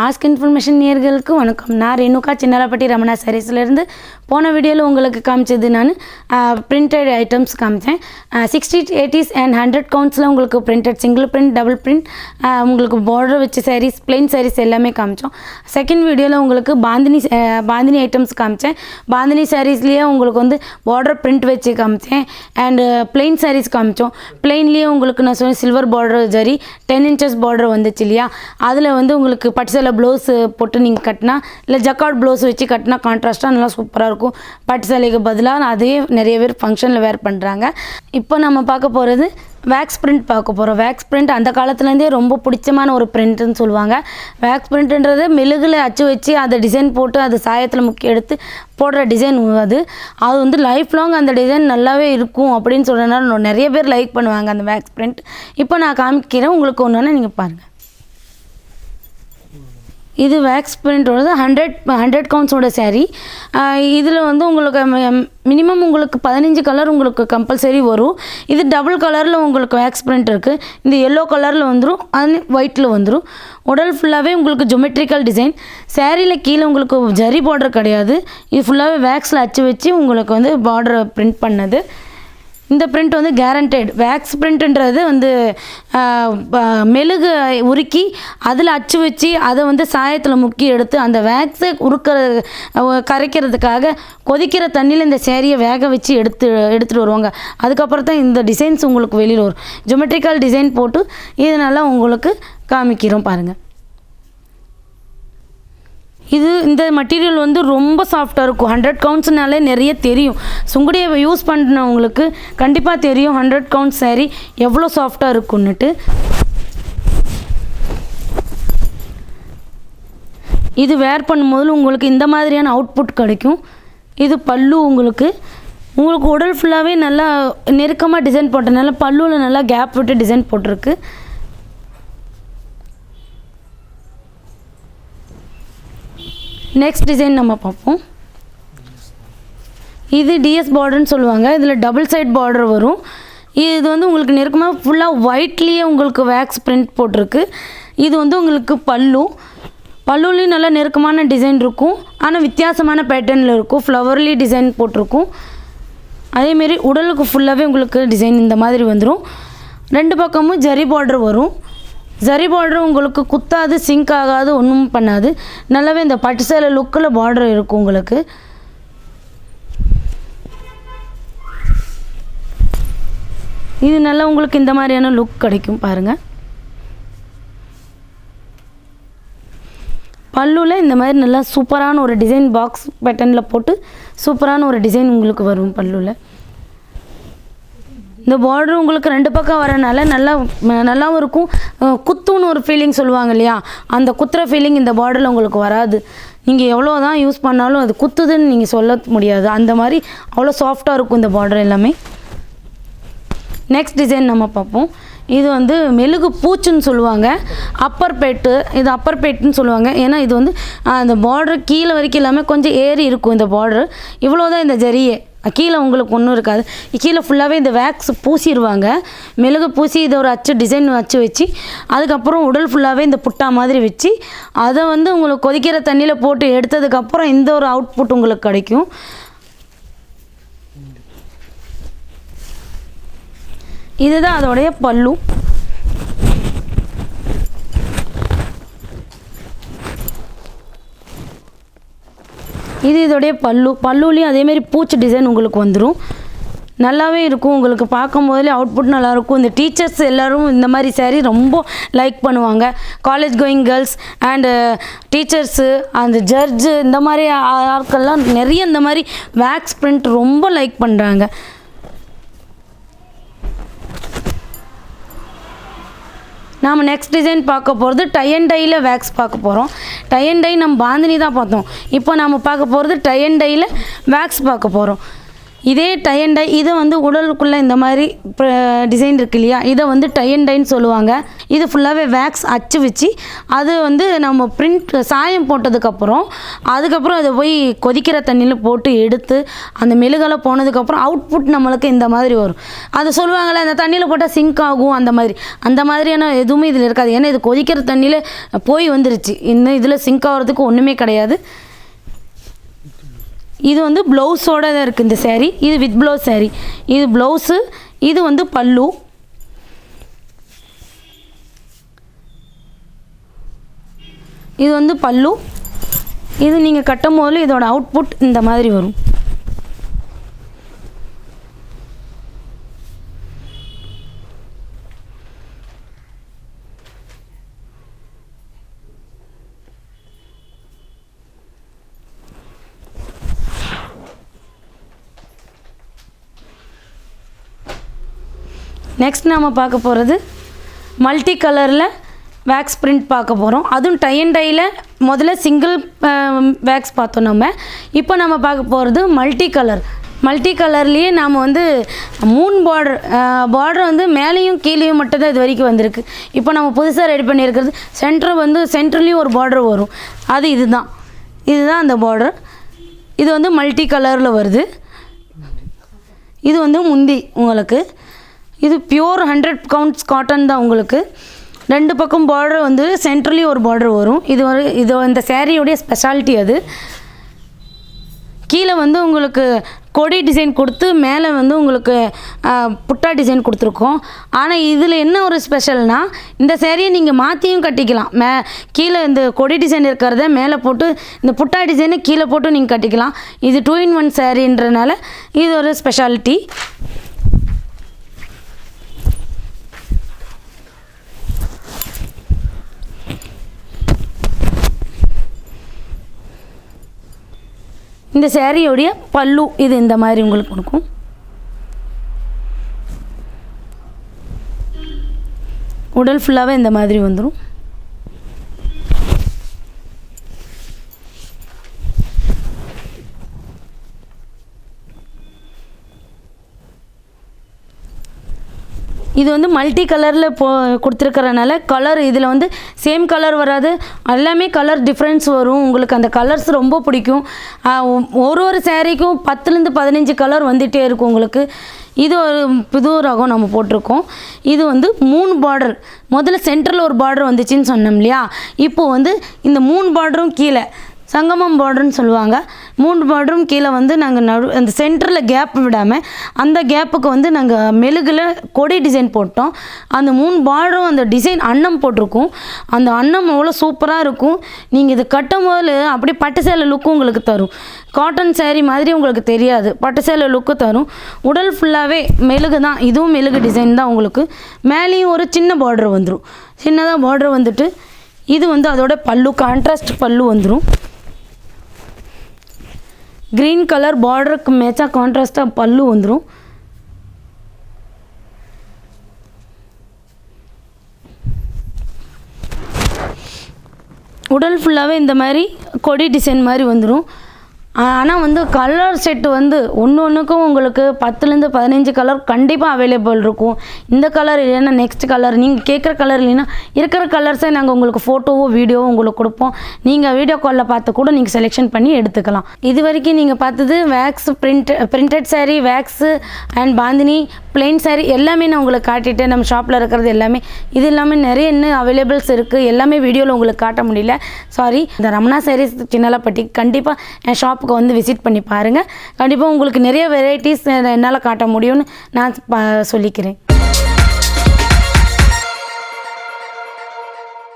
Ask information நேர்களுக்கு வணக்கம். நான் ரேணுகா சின்னலாப்பட்டி ரமணா சாரீஸ்லேருந்து போன வீடியோவில் உங்களுக்கு காமிச்சது நான் பிரிண்டட் ஐட்டம்ஸ் காமிச்சேன். சிக்ஸ்டி எயிட்டிஸ் அண்ட் ஹண்ட்ரட் கவுண்ட்ஸில் உங்களுக்கு printed single print double print உங்களுக்கு பார்டர் வச்சு சாரீஸ் plain சாரீஸ் எல்லாமே காமிச்சோம். செகண்ட் வீடியோவில் உங்களுக்கு பாந்தினி பாந்தினி ஐட்டம்ஸ் காமிச்சேன். பாந்தினி சாரீஸ்லேயே உங்களுக்கு வந்து பார்டர் பிரிண்ட் வச்சு காமிச்சேன். அண்டு plain சாரீஸ் காமிச்சோம். பிளெயின்லேயே உங்களுக்கு நான் சொன்னேன் silver border zari ten inches border வந்துச்சு இல்லையா? அதில் வந்து உங்களுக்கு பட்டு சேலை ப்ளவுஸு போட்டு நீங்கள் கட்டினா இல்லை ஜக்கார்ட் ப்ளவுஸ் வச்சு கட்டினா கான்ட்ராஸ்ட்டாக நல்லா சூப்பராக இருக்கும். பட்டு சேலைக்கு பதிலாக அதே நிறைய பேர் ஃபங்க்ஷனில் வேர் பண்ணுறாங்க இப்போ நம்ம பார்க்க போகிறது வேக்ஸ் பிரிண்ட் பார்க்க போகிறோம் வேக்ஸ் பிரிண்ட் அந்த காலத்துலேருந்தே ரொம்ப பிடிச்சமான ஒரு பிரிண்ட்னு சொல்லுவாங்க. வேக்ஸ் பிரிண்ட்ன்றது மெழுகில் அச்சு வச்சு அதை டிசைன் போட்டு அது சாயத்தில் முக்கிய எடுத்து போடுற டிசைன் அது. அது வந்து லைஃப் லாங் அந்த டிசைன் நல்லாவே இருக்கும் அப்படின்னு சொல்கிறனால நிறைய பேர் லைக் பண்ணுவாங்க அந்த வேக்ஸ் பிரிண்ட் இப்போ நான் காமிக்கிறேன். உங்களுக்கு ஒன்று நீங்கள் பாருங்கள் இது வேக்ஸ் பிரிண்டோடது ஹண்ட்ரட் ஹண்ட்ரட் கவுண்ட்ஸோட சேரீ இதில் வந்து உங்களுக்கு மினிமம் உங்களுக்கு பதினஞ்சு கலர் உங்களுக்கு கம்பல்சரி வரும். இது டபுள் கலரில் உங்களுக்கு வேக்ஸ் பிரிண்ட் இருக்குது இந்த எல்லோ கலரில் வந்துடும் அது ஒயிட்டில் வந்துடும் உடல் ஃபுல்லாகவே உங்களுக்கு ஜொமெட்ரிக்கல் டிசைன் சேரீயில் கீழே உங்களுக்கு ஜரி பார்டர் கிடையாது. இது ஃபுல்லாகவே வேக்ஸில் அச்சு வச்சு உங்களுக்கு வந்து பார்டர் பிரிண்ட் பண்ணது. இந்த பிரிண்ட் வந்து கேரண்டட் வேக்ஸ் பிரிண்ட்டுன்றது வந்து மெழுகு உருக்கி அதில் அச்சு வச்சு அதை வந்து சாயத்தில் முக்கி எடுத்து அந்த வேக்ஸை உருக்கிற கரைக்கிறதுக்காக கொதிக்கிற தண்ணியில் இந்த சேரீயை வேக வச்சு எடுத்து எடுத்துகிட்டு வருவாங்க. அதுக்கப்புறம் தான் இந்த டிசைன்ஸ் உங்களுக்கு வெளியில் வரும். ஜொமெட்ரிக்கல் டிசைன் போட்டு இதனால உங்களுக்கு காமிக்கிறோம் பாருங்கள் இது இந்த மெட்டீரியல் வந்து ரொம்ப சாஃப்டாக இருக்கும். ஹண்ட்ரட் கவுண்ட்ஸ்னாலே நிறைய தெரியும். சுங்குடியை யூஸ் பண்ணவங்களுக்கு கண்டிப்பாக தெரியும் ஹண்ட்ரட் கவுண்ட்ஸ் saree எவ்வளோ சாஃப்டாக இருக்குன்னுட்டு. இது வேர் பண்ணும்போது உங்களுக்கு இந்த மாதிரியான அவுட்புட் கிடைக்கும். இது பல்லு உங்களுக்கு உங்களுக்கு உடல் ஃபுல்லாகவே நல்லா நெருக்கமாக டிசைன் போட்டதுனால பல்லுவில் நல்லா கேப் விட்டு டிசைன் போட்டிருக்கு. நெக்ஸ்ட் டிசைன் நம்ம பார்ப்போம். இது டிஎஸ் பார்டர்னு சொல்லுவாங்க. இதில் டபுள் சைட் பார்டர் வரும். இது வந்து உங்களுக்கு நெருக்கமாக ஃபுல்லாக ஒயிட்லேயே உங்களுக்கு வேக்ஸ் பிரிண்ட் போட்டிருக்கு. இது வந்து உங்களுக்கு பல்லு. பல்லுலேயும் நல்லா நெருக்கமான டிசைன் இருக்கும். ஆனால் வித்தியாசமான பேட்டர்னில் இருக்கும். ஃப்ளவர்லி டிசைன் போட்டிருக்கும். அதேமாரி உடலுக்கு ஃபுல்லாகவே உங்களுக்கு டிசைன் இந்த மாதிரி வந்துடும் ரெண்டு பக்கமும் ஜரி பார்டர் வரும். ஜரி பார்டர் உங்களுக்கு குத்தாது சிங்க் ஆகாது ஒன்றும் பண்ணாது. நல்லாவே இந்த பட்டு சேலை லுக்கில் பார்டர் இருக்கும் உங்களுக்கு. இது நல்லா உங்களுக்கு இந்த மாதிரியான லுக் கிடைக்கும் பாருங்கள் பல்லுவில் இந்த மாதிரி நல்லா சூப்பரான ஒரு டிசைன் பாக்ஸ் பட்டனில் போட்டு சூப்பரான ஒரு டிசைன் உங்களுக்கு வரும் பல்லுவில் இந்த பார்டர் உங்களுக்கு ரெண்டு பக்கம் வரனால நல்லா நல்லாவும் இருக்கும். குத்துன்னு ஒரு ஃபீலிங் சொல்லுவாங்க இல்லையா? அந்த குத்துற ஃபீலிங் இந்த பார்டரில் உங்களுக்கு வராது. நீங்கள் எவ்வளோ தான் யூஸ் பண்ணாலும் அது குத்துதுன்னு நீங்கள் சொல்ல முடியாது. அந்த மாதிரி அவ்வளோ சாஃப்டாக இருக்கும் இந்த பார்டர் எல்லாமே. நெக்ஸ்ட் டிசைன் நம்ம பார்ப்போம். இது வந்து மெழுகு பூச்சுன்னு சொல்லுவாங்க. அப்பர் பேட்டு இது அப்பர் பேட்டுன்னு சொல்லுவாங்க. ஏன்னா இது வந்து அந்த பார்டர் கீழே வரைக்கும் எல்லாமே கொஞ்சம் ஏறி இருக்கும் இந்த பார்டர் இவ்வளோ தான் இந்த ஜரியே கீழே உங்களுக்கு ஒன்றும் இருக்காது. கீழே ஃபுல்லாகவே இந்த வேக்ஸ் பூசிடுவாங்க மெழுகு பூசி இதை ஒரு அச்சு டிசைன் அச்சு வச்சு அதுக்கப்புறம் உடல் ஃபுல்லாகவே இந்த புட்டா மாதிரி வச்சு அதை வந்து உங்களுக்கு கொதிக்கிற தண்ணியில் போட்டு எடுத்ததுக்கப்புறம் இந்த ஒரு அவுட்புட் உங்களுக்கு கிடைக்கும். இதுதான் அதோடைய பல்லு. இது இதோடைய பல்லு பல்லுலேயும் அதேமாரி பூச்சி டிசைன் உங்களுக்கு வந்துடும் நல்லாவே இருக்கும் உங்களுக்கு பார்க்கும் போதிலே அவுட்புட் நல்லாயிருக்கும் இந்த டீச்சர்ஸ் எல்லோரும் இந்த மாதிரி சேரீ ரொம்ப லைக் பண்ணுவாங்க. College going girls and teachers அந்த ஜட்ஜு இந்த மாதிரி ஆட்கள்லாம் நிறைய இந்த மாதிரி வேக்ஸ் பிரிண்ட் ரொம்ப லைக் பண்ணுறாங்க நாம் நெக்ஸ்ட் டிசைன் பார்க்க போகிறது டை அண்ட் டையில் வேக்ஸ் பார்க்க போகிறோம் டை அண்ட் டை நம்ம பாந்தினி தான் பார்த்தோம். இப்போ நம்ம பார்க்க போகிறது டை அண்ட் டையில் வேக்ஸ் பார்க்க போகிறோம் இதே டை அண்ட் டை இதை வந்து உடலுக்குள்ளே இந்த மாதிரி டிசைன் இருக்கு இல்லையா? இதை வந்து டை அண்ட் டைன்னு சொல்லுவாங்க. இது ஃபுல்லாகவே வேக்ஸ் அச்சு வச்சு அது வந்து நம்ம பிரிண்ட் சாயம் போட்டதுக்கப்புறம் அதுக்கப்புறம் அதை போய் கொதிக்கிற தண்ணியில் போட்டு எடுத்து அந்த மெழுகெல்லாம் போனதுக்கப்புறம் அவுட்புட் நம்மளுக்கு இந்த மாதிரி வரும். அது சொல்லுவாங்கள்ல அந்த தண்ணியில் போட்டால் சிங்க் ஆகும் அந்த மாதிரி. அந்த மாதிரியான எதுவுமே இதில் இருக்காது. ஏன்னா இது கொதிக்கிற தண்ணியில் போய் வந்துருச்சு. இன்னும் இதில் சிங்க் ஆகிறதுக்கு ஒன்றுமே கிடையாது. இது வந்து ப்ளவுஸோட தான் இருக்குது இந்த சேரீ இது வித் ப்ளவுஸ் சேரீ இது ப்ளவுஸு இது வந்து பல்லு. இது வந்து பல்லு. இது நீங்கள் கட்டும் போதில் இதோட அவுட்புட் இந்த மாதிரி வரும். நெக்ஸ்ட் நாம் பார்க்க போகிறது மல்டி கலரில் வேக்ஸ் பிரிண்ட் பார்க்க போகிறோம் அதுவும் டை அண்ட் டையில் முதல்ல சிங்கிள் வேக்ஸ் பார்த்தோம் நம்ம இப்போ நம்ம பார்க்க போகிறது மல்டி கலர் மல்டி கலர்லேயே நாம் வந்து மூணு பார்டர் பார்டர் வந்து மேலேயும் கீழேயும் மட்டும்தான் இது வரைக்கும் வந்திருக்கு. இப்போ நம்ம புதுசாக ரெடி பண்ணியிருக்கிறது சென்டர் வந்து சென்ட்ரலையும் ஒரு பார்டர் வரும். அது இதுதான். இதுதான் அந்த பார்டர் இது வந்து மல்டி கலரில் வருது. இது வந்து முந்தி உங்களுக்கு. இது பியூர் ஹண்ட்ரட் கவுண்ட்ஸ் காட்டன் தான் உங்களுக்கு. ரெண்டு பக்கம் பார்டர் வந்து சென்ட்ரலி ஒரு பார்டர் வரும். இது ஒரு இது இந்த சேரீயுடைய ஸ்பெஷாலிட்டி அது. கீழே வந்து உங்களுக்கு கொடி டிசைன் கொடுத்து மேலே வந்து உங்களுக்கு புட்டா டிசைன் கொடுத்துருக்கோம். ஆனால் இதில் என்ன ஒரு ஸ்பெஷல்னால் இந்த சேரீயை நீங்கள் மாற்றியும் கட்டிக்கலாம். மே கீழே இந்த கொடி டிசைன் இருக்கிறத மேலே போட்டு இந்த புட்டா டிசைனை கீழே போட்டு நீங்கள் கட்டிக்கலாம். இது டூ இன் ஒன் சேரீன்றனால இது ஒரு ஸ்பெஷாலிட்டி இந்த சேரீயோடைய பல்லு இது இந்த மாதிரி உங்களுக்கு கொடுக்கும். உடல் ஃபுல்லாகவே இந்த மாதிரி வந்துடும் இது வந்து மல்டி கலரில் போ கொடுத்துருக்கறனால கலர் இதில் வந்து சேம் கலர் வராது. எல்லாமே கலர் டிஃப்ரென்ஸ் வரும். உங்களுக்கு அந்த கலர்ஸ் ரொம்ப பிடிக்கும். ஒரு ஒரு சேரீக்கும் பத்துலேருந்து பதினஞ்சு கலர் வந்துகிட்டே இருக்கும் உங்களுக்கு. இது ஒரு புது ரகம் நம்ம போட்டிருக்கோம். இது வந்து மூணு பார்டர் முதல்ல சென்டரில் ஒரு பார்டர் வந்துச்சுன்னு சொன்னோம் இல்லையா? இப்போது வந்து இந்த மூணு பார்டரும் கீழே. சங்கமம் பார்டர்னு சொல்லுவாங்க. மூணு பார்டரும் கீழே வந்து நாங்கள் நடு அந்த சென்டரில் கேப் விடாமல் அந்த கேப்புக்கு வந்து நாங்கள் மெழுகில் கொடி டிசைன் போட்டோம். அந்த மூணு பார்டரும் அந்த டிசைன் அன்னம் போட்டிருக்கும். அந்த அன்னம் அவ்வளோ சூப்பராக இருக்கும். நீங்கள் இது கட்டும் போது அப்படியே பட்டு சேலை லுக்கும் உங்களுக்கு தரும். காட்டன் சேரீ மாதிரி உங்களுக்கு தெரியாது. பட்டு சேலை லுக்கு தரும். உடல் ஃபுல்லாகவே மெழுகு தான். இதுவும் மெழுகு டிசைன் தான் உங்களுக்கு. மேலேயும் ஒரு சின்ன பார்டர் வந்துடும் சின்னதாக பார்டர் வந்துட்டு இது வந்து அதோட பல்லு கான்ட்ராஸ்ட் பல்லு வந்துடும் க்ரீன் கலர் பார்டருக்கு மேட்சாக கான்ட்ராஸ்ட்டாக பல்லு வந்துடும் உடல் ஃபுல்லாகவே இந்த மாதிரி கொடி டிசைன் மாதிரி வந்துடும் ஆனால் வந்து கலர் செட்டு வந்து ஒன்று ஒன்றுக்கும் உங்களுக்கு பத்துலேருந்து பதினஞ்சு கலர் கண்டிப்பாக அவைலபிள் இருக்கும். இந்த கலர் இல்லைன்னா நெக்ஸ்ட் கலர் நீங்கள் கேட்குற கலர் இல்லைன்னா இருக்கிற கலர்ஸை நாங்கள் உங்களுக்கு ஃபோட்டோவோ வீடியோவோ உங்களுக்கு கொடுப்போம். நீங்கள் வீடியோ காலில் பார்த்து கூட நீங்கள் செலெக்ஷன் பண்ணி எடுத்துக்கலாம். இது வரைக்கும் நீங்கள் பார்த்தது wax print printed sari wax and bandhani plain sari எல்லாமே நான் உங்களுக்கு காட்டிட்டேன். நம்ம ஷாப்பில் இருக்கிறது எல்லாமே. இது இல்லாமல் நிறைய இன்னும் அவைலபிள்ஸ் இருக்குது எல்லாமே வீடியோவில் உங்களுக்கு காட்ட முடியல. சாரி இந்த ரமணா சாரீஸ் சின்னலாப்பட்டி கண்டிப்பாக என் ஷாப் ஷாப்புக்கு வந்து விசிட் பண்ணி பாருங்கள் கண்டிப்பாக உங்களுக்கு நிறைய வெரைட்டிஸ் என்னால் காட்ட முடியும்னு நான் சொல்லிக்கிறேன்.